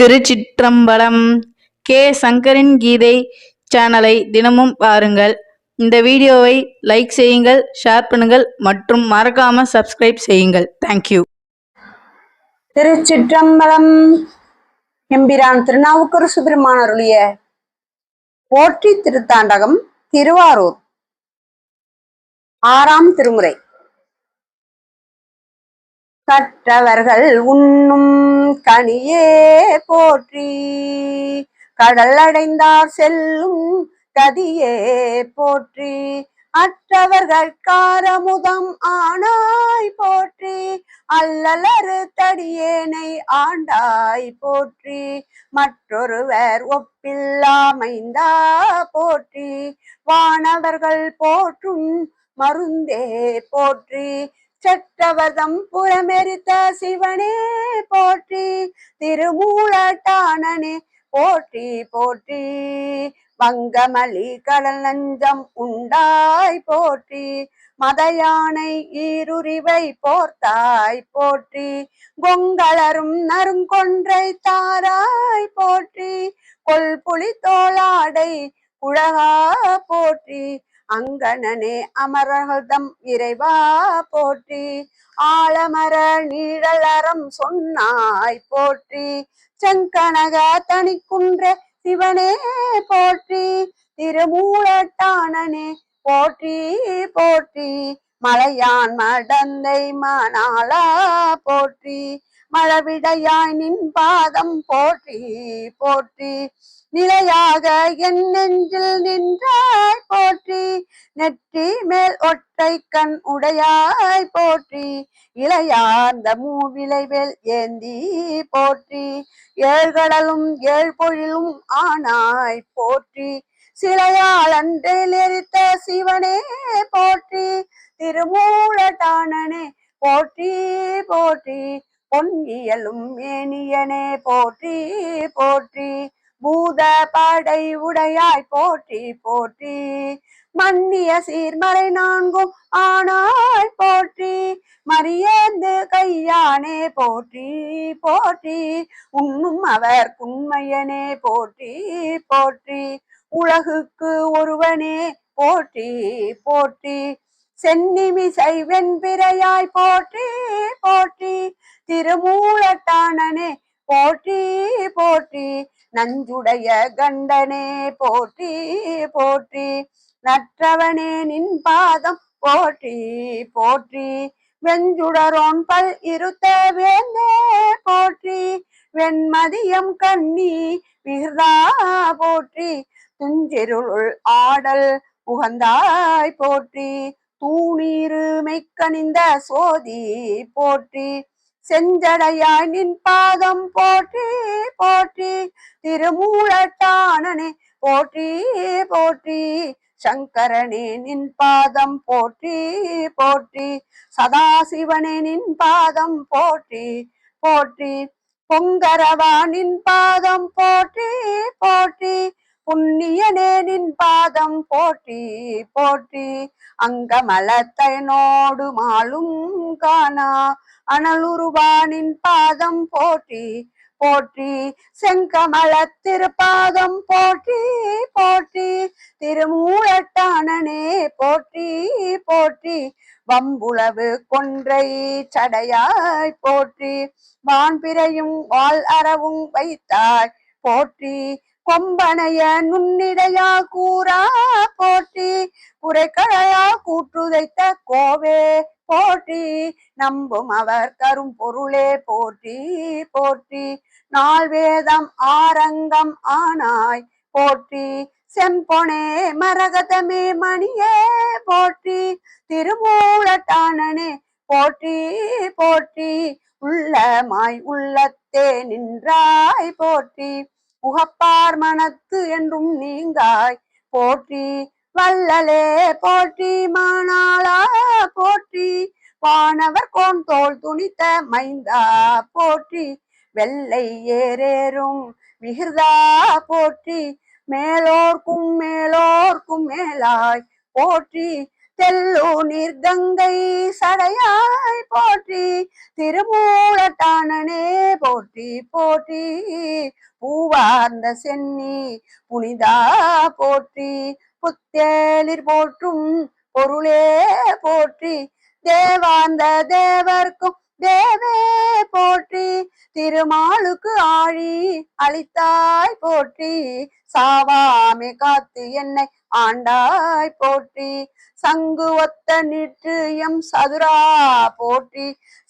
திருச்சிற்றம்பலம் K. சங்கரின் கீதை சேனலை தினமும் பாருங்கள். இந்த வீடியோவை லைக் செய்யுங்கள் ஷேர் பண்ணுங்கள் மற்றும் மறக்காம சப்ஸ்கிரைப் செய்யுங்கள். தேங்க்யூ திருச்சிற்றம்பலம் எம்பிரான் திருநாவுக்கரு சுப்பிரமான அருளிய போற்றி திருத்தாண்டகம் திருவாரூர் ஆறாம் திருமுறை. கற்றவர்கள் உண்ணும் கனியே போற்றி. கடல் அடைந்தார் செல்லும் கதியே போற்றி. அற்றவர்கள் காரமுதம் ஆனாய் போற்றி. அல்லலறு தடியேனை ஆண்டாய் போற்றி. மற்றொருவர் ஒப்பில்லாமைந்தா போற்றி. வானவர்கள் போற்றும் மருந்தே போற்றி. சட்டவதம் புறமெரித்த சிவனே போற்றி திருமூலட்டானனே போற்றி போற்றி. வங்கமலி கடல் நஞ்சம் உண்டாய் போற்றி மதயானை ஈருரிவை போர்த்தாய் போற்றி. கொங்களரும் நறுங்கொன்றை தாராய் போற்றி கொல்புலி தோளாடை குழகா போற்றி. அங்கணனே அமரர்தம் இறைவா போற்றி. ஆலமர நீழலறம் சொன்னாய் போற்றி. செங்கனக தனிக்குன்ற சிவனே போற்றி. திருமூலட்டானனே போற்றி போற்றி. மலையான் மடந்தை மணாலா போற்றி. மழவிடையாய் நின் பாதம் போற்றி போற்றி. நிலையாக என் நெஞ்சில் நின்றாய் போற்றி. நெற்றி மேல் ஒற்றை கண் உடையாய் போற்றி. இளையார்ந்த மூவிளைவேல் ஏந்தி போற்றி. ஏழ்கடலும் ஏழ் பொழிலும் ஆனாய் போற்றி. சிலையால் அன்றில் எரித்த சிவனே போற்றி. திருமூலட்டானனே போற்றி போற்றி. பொன்னியலும் மேனியனே போற்றி போற்றி. பூத படை உடையாய் போற்றி போற்றி. மன்னிய சீர்மறை நான்கும் ஆனாய் போற்றி. மரியேந்து கையானே போற்றி போற்றி. உண்ணும் அவர் உண்மையனே போற்றி போற்றி. உலகுக்கு ஒருவனே போற்றி போற்றி. சென்னிமிசை வெண்பிரையாய் போற்றி போற்றி. திருமூலட்டானனே போற்றி போற்றி. நஞ்சுடைய கண்டனே போற்றி போற்றி. நற்றவனே நின் பாதம் போற்றி போற்றி. வெஞ்சுடரோன் பல் இருத்த வேந்தே போற்றி. வெண்மதியம் கண்ணி விகிர்தா போற்றி. துஞ்சிருள் ஆடல் உகந்தாய் போற்றி. தூணீரு கனிந்த சோதி போற்றி செஞ்சடையாய் நின் பாதம் போற்றி போற்றி திருமூலட்டானனே போற்றி போற்றி சங்கரனே நின் பாதம் போற்றி போற்றி சதாசிவனே நின் பாதம் போற்றி போற்றி பொங்கரவா நின் பாதம் போற்றி போற்றி புண்ணியனே நின் பாதம் போற்றி போற்றி. அங்கமலத்தைனோடு மாலும் காணா. அனலுருவானின் பாதம் போற்றி போற்றி. செங்கமல திருப்பாதம் போற்றி போற்றி. திருமூலட்டானனே போற்றி போற்றி. வம்புளவு கொன்றை சடையாய் போற்றி. வான்பிறையும் வால் அறவும் வைத்தாய் போற்றி. கொம்பனைய நுண்ணிடையா கூறா போட்டி புரைக்கழையா கூற்றுதைத்த கோவே போற்றி நம்பும் அவர் கரும் பொருளே போற்றி போற்றி நாள் வேதம் ஆரங்கம் ஆனாய் போற்றி செம்பொனே மரகதமே மணியே போற்றி திருமூலட்டானனே போற்றி போற்றி உள்ளமாய் உள்ளத்தே நின்றாய் போற்றி புகப்பார் மனத்து என்றும் நீங்காய். போற்றி வல்லலே போற்றி மானாளா போற்றி வானவர் கோன் தோல் துணித்த மைந்தா. போற்றி வெள்ளை ஏறேறும் விகிர்தா. போற்றி மேலோர்க்கும் மேலோர்க்கும் மேலாய். போற்றி தெல்லூர் நீர்கங்கை சடையாய் போற்றி திருமூலட்டானனே போற்றி போற்றி. பூவார்ந்த சென்னி புனிதா போற்றி புத்தேளிர் போற்றும் பொருளே போற்றி. தேவாந்த தேவர்க்கும் தேவே போற்றி திருமாலுக்கு ஆழி அளித்தாய் போற்றி. சாவாமே காத்து என்னை ஆண்டாய் போற்றி. சங்கு ஒத்த நிற்று எம் சதுரா போற்றி.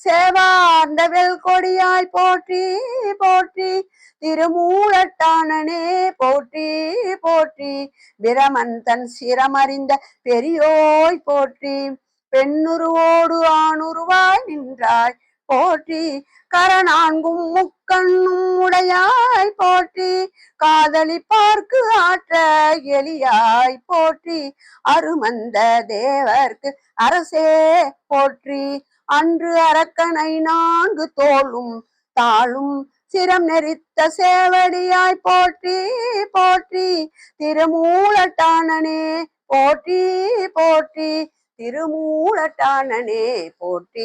சேவார்ந்த வெல்கொடியாய் போற்றி போற்றி. திருமூலட்டானனே போற்றி போற்றி. பிரமன் தன் சிரமறிந்த பெரியோய் போற்றி. பெண்ணுருவோடு ஆணுருவாய் நின்றாய் போற்றி. கரணான்கும் முக்கண்ணும் உடையாய் போற்றி. காதலி பார்க்கு ஆற்ற எளியாய் போற்றி. அருமந்த தேவர்க்கு அரசே போற்றி. அன்று அரக்கனை நான்கு தோளும் தாளும் சிரம் நெறித்த சேவடியாய் போற்றி போற்றி. திருமூலட்டானனே போற்றி போற்றி. திருமூலட்டானனே போற்றி.